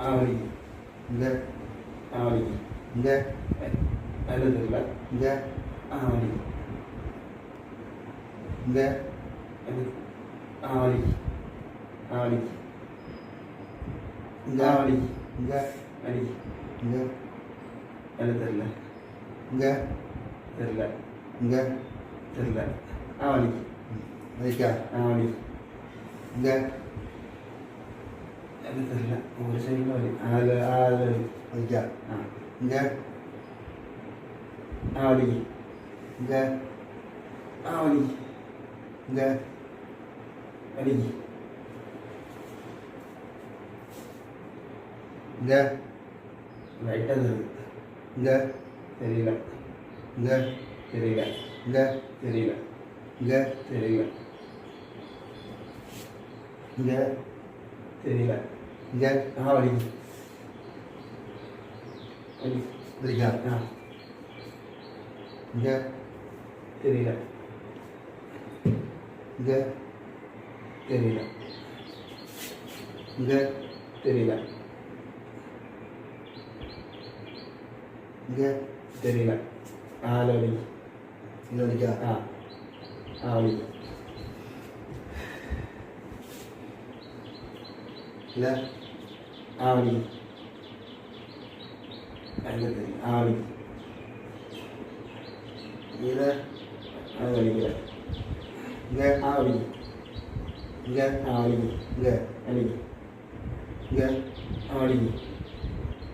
ஆ வலிக்கு இங்கே. ஆ வலிக்கு இங்கே. நல்ல தெரியல இங்கே. ஆ வலிக்கு இங்கே. ஆ வலிக்கு ஆ வலிக்கு இங்கே. வலிக்கு இங்கே. வலிக்கு இங்கே. நல்ல தெரியல இங்கே. தெரியல இங்கே. தெரியல ஆ வலிக்கு வலிக்கா ஆ வலிக்கு இங்கே. நல்ல தெரியல. ஒரு சைடில் வலி. அதில் அதில் வலி. வலிக்கா? ஆ. இங்கே? ஆ வலிக்கு. இங்கே? ஆ வலிக்கு. இங்கே? வலிக்கு. இங்கே? லைட்டாக தெரியுது இங்கே? தெரியல. இங்கே? தெரியல. இங்கே? தெரியல. இங்கே? தெரியல. இங்கே? தெரியல. இங்கே ஆ வலிக்கு வலி வலிக்கா ஆ இங்கே தெரியல இங்கே தெரியல இங்கே தெரியல இங்கே தெரியல ஆ அதில் வலி இங்கே வலிக்கா ஆ ஆ வலி இல்லை ஆ வலி அதில் தெரியும் ஆ வலி இல்லை அது வலிக்கல இங்கே ஆ வலி இங்கே ஆ வலி இங்கே வலி இங்கே ஆ வலி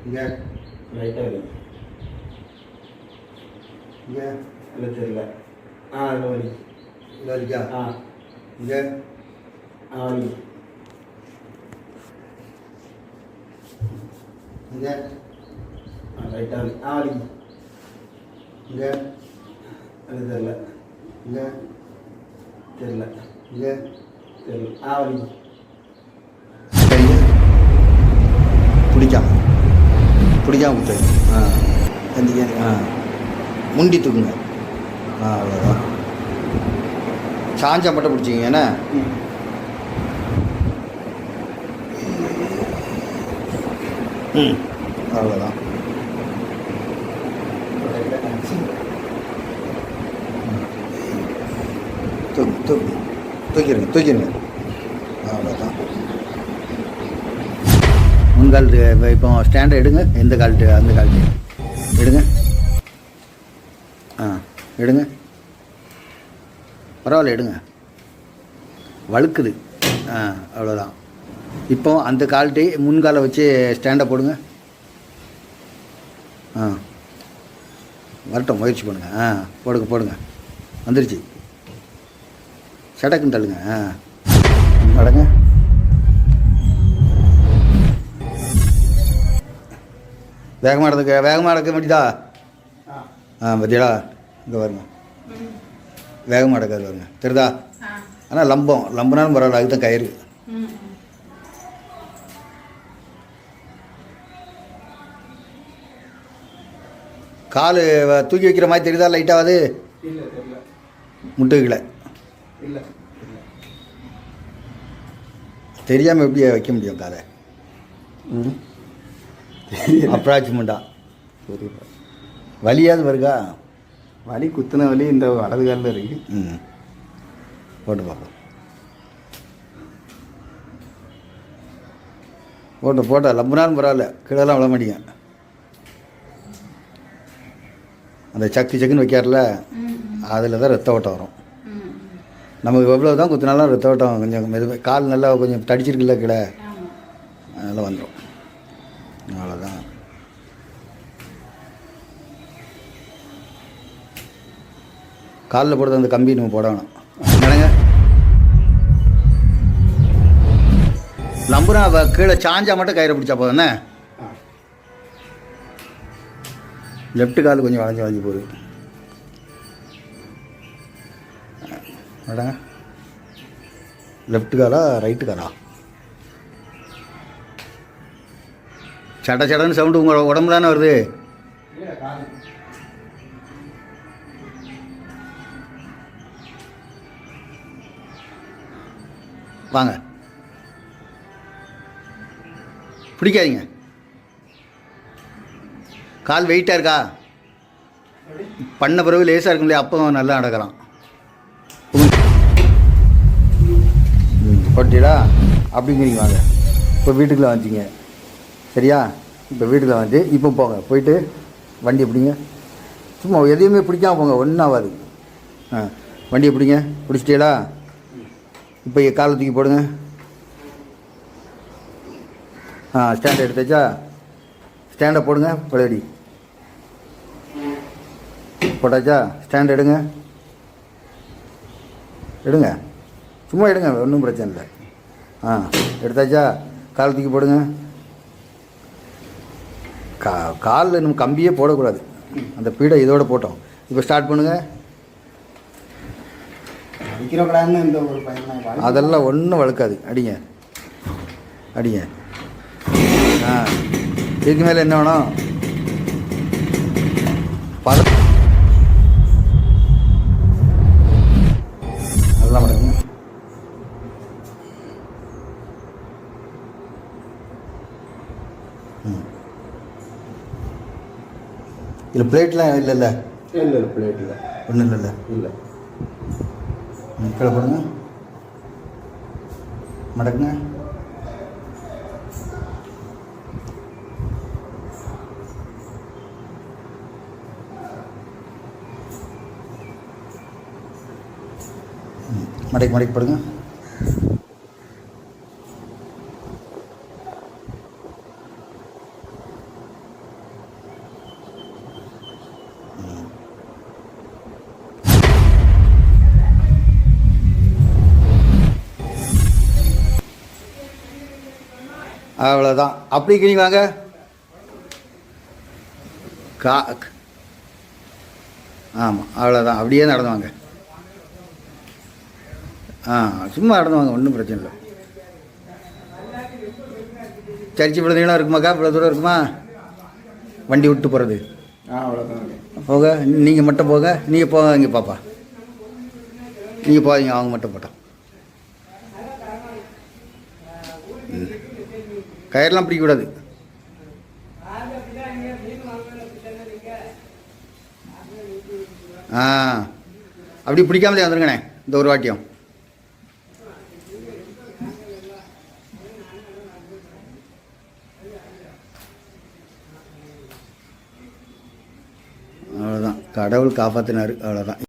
இங்கே லைட்டாக வலி இங்கே. அதில் தெரியல ஆ அதில் வலி இல்லை வலிக்கா ஆ இங்கே. அது தெரில இங்கே. தெரில இங்கே. தெரில ஆ வலி கையை பிடிக்காம. பிடிக்காம குத்து ஆ. எந்திக்க ஆ. முண்டி தூக்குங்க. ஆ அவ்வளோதான் சாஞ்சா மட்டும் பிடிச்சிங்க என்ன? ம் ம் அவ்வளோதான் லைட்டாக காமிச்சு தூக்கு தூக்கு தூக்கிடுங்க தூக்கிடுங்க. அவ்வளோதான் முன்கால் இப்போ இப்போ ஸ்டாண்டை எடுங்க. எந்த கால்ட்டு அந்த கால்ட்டு எடுங்க. ஆ எடுங்க. பரவாயில்ல எடுங்க. வழுக்குது. ஆ அவ்வளோதான் இப்போ அந்த கால்ட்டு முன்காலை வச்சு ஸ்டாண்டை போடுங்க. ஆ. வரட்டும் முயற்சி பண்ணுங்க. ஆ போடுங்க போடுங்க. வந்துருச்சு. சடக்குன்னு தள்ளுங்க. ஆ. நடங்க. வேகமாக நடந்துக்க வேகமாக நடக்க முடியுதா ஆ ஆ பத்தியடா இங்கே வருங்க வேகமாக நடக்காது வருங்க தெரியுதா? ஆனால் லம்பம். லம்புனாலும் பரவாயில்ல அதுக்கு தான் கயிறு கால் தூக்கி வைக்கிற மாதிரி தெரியுதா? லைட்டாவது இல்லை தெரில முட்டு வைக்கல இல்லை. தெரியாமல் எப்படி வைக்க முடியும் காலை? ம். அப்ராச்மெண்ட்டாக சரி வலியாவது வருகா வலி குத்துன வலி இந்த வலது காலில் இருக்கு. ம். போட்டு பார்ப்போம். போட்டு போட்டா. லம்புனாலும் பரவாயில்ல. கீழெல்லாம் விழ மாட்டீங்க. அந்த சக்கு சக்குன்னு வைக்கார்ல அதில் தான் ரத்த ஓட்டம் வரும். நமக்கு எவ்வளோ தான் குத்துனாலும் ரத்த ஓட்டம் கொஞ்சம் மெது கால் நல்லா கொஞ்சம் தடிச்சிருக்குல்ல கீழே அதெல்லாம் வந்துடும் அவ்வளோதான் காலில் போடுறது அந்த கம்பி நம்ம போட வேணாம் என்னங்க கீழே சாஞ்சா மட்டும் கயிறை பிடிச்சா போதும் என்ன? லெஃப்ட் கால் கொஞ்சம் வளைஞ்சு வளைஞ்சு போகுது. அடங்க. லெஃப்ட் காலா ரைட்டு காலா? சட சடன்னு சவுண்டு உங்கள் உடம்பு தானே வருது? வாங்க. பிடிக்காதீங்க. கால் வெயிட்டாக இருக்கா? பண்ண பிறகு லேசாக இருக்கும் இல்லையா? அப்போ நல்லா நடக்கலாம். ம் போட்டிடா அப்படிங்கிறீங்க வாங்க. இப்போ வீட்டுக்குள்ள வந்துச்சிங்க சரியா? இப்போ வீட்டுக்குள்ள வந்து இப்போ போங்க. போயிட்டு வண்டி எப்படிங்க சும்மா எதையுமே பிடிக்காம போங்க. ஒன்றும் ஆகாது. ஆ வண்டி எப்படிங்க பிடிச்சிட்டீங்களா இப்போ காலை தூக்கி போடுங்க. ஆ ஸ்டாண்ட் எடுத்தாச்சா? ஸ்டாண்டை போடுங்க. பழையடி போட்டாச்சா? ஸ்டாண்ட் எடுங்க. எடுங்க. சும்மா எடுங்க ஒன்றும் பிரச்சனை இல்லை. ஆ எடுத்தாச்சா? கால் தூக்கி போடுங்க. கா காலில் நம்ம கம்பியே போடக்கூடாது. அந்த பீடை இதோட போட்டோம். இப்போ ஸ்டார்ட் பண்ணுங்கள் அதெல்லாம் ஒன்றும் வழுக்காது அடிங்க. அடிங்க. ஆ இதுக்கு மேலே என்ன வேணும்? பல இதில் பிளேட்லாம் இல்லைல்ல? இல்லை இல்லை பிளேட் இல்லை. ஒன்றும் இல்லைல்ல? இல்லை. ம், கீழே போடுங்க. மடக்குங்க. ம், மடக்கி மடக்கி போடுங்க. அவ்வளோதான் அப்படி கிளி வாங்க கா ஆமாம் அவ்வளோதான் அப்படியே நடந்து வாங்க ஆ சும்மா நடந்து வாங்க ஒன்றும் பிரச்சனை இல்லை. சர்ச்சு இவ்வளோ நீளம் இருக்குமாக்கா? இவ்வளோ தூரம் இருக்குமா? வண்டி விட்டு போகிறது ஆ அவ்வளோதான் போக நீங்கள் மட்டும் போக நீங்கள் போக இங்கே பாப்பா. நீங்கள் போகாதீங்க அவங்க மட்டும் போட்டோம் கயிறெலாம் பிடிக்கக்கூடாது ஆ அப்படி பிடிக்காமலே வந்துருங்கண்ணே இந்த ஒரு வாட்டியம் அவ்வளோதான் கடவுள் காப்பாற்றினார் அவ்வளோதான்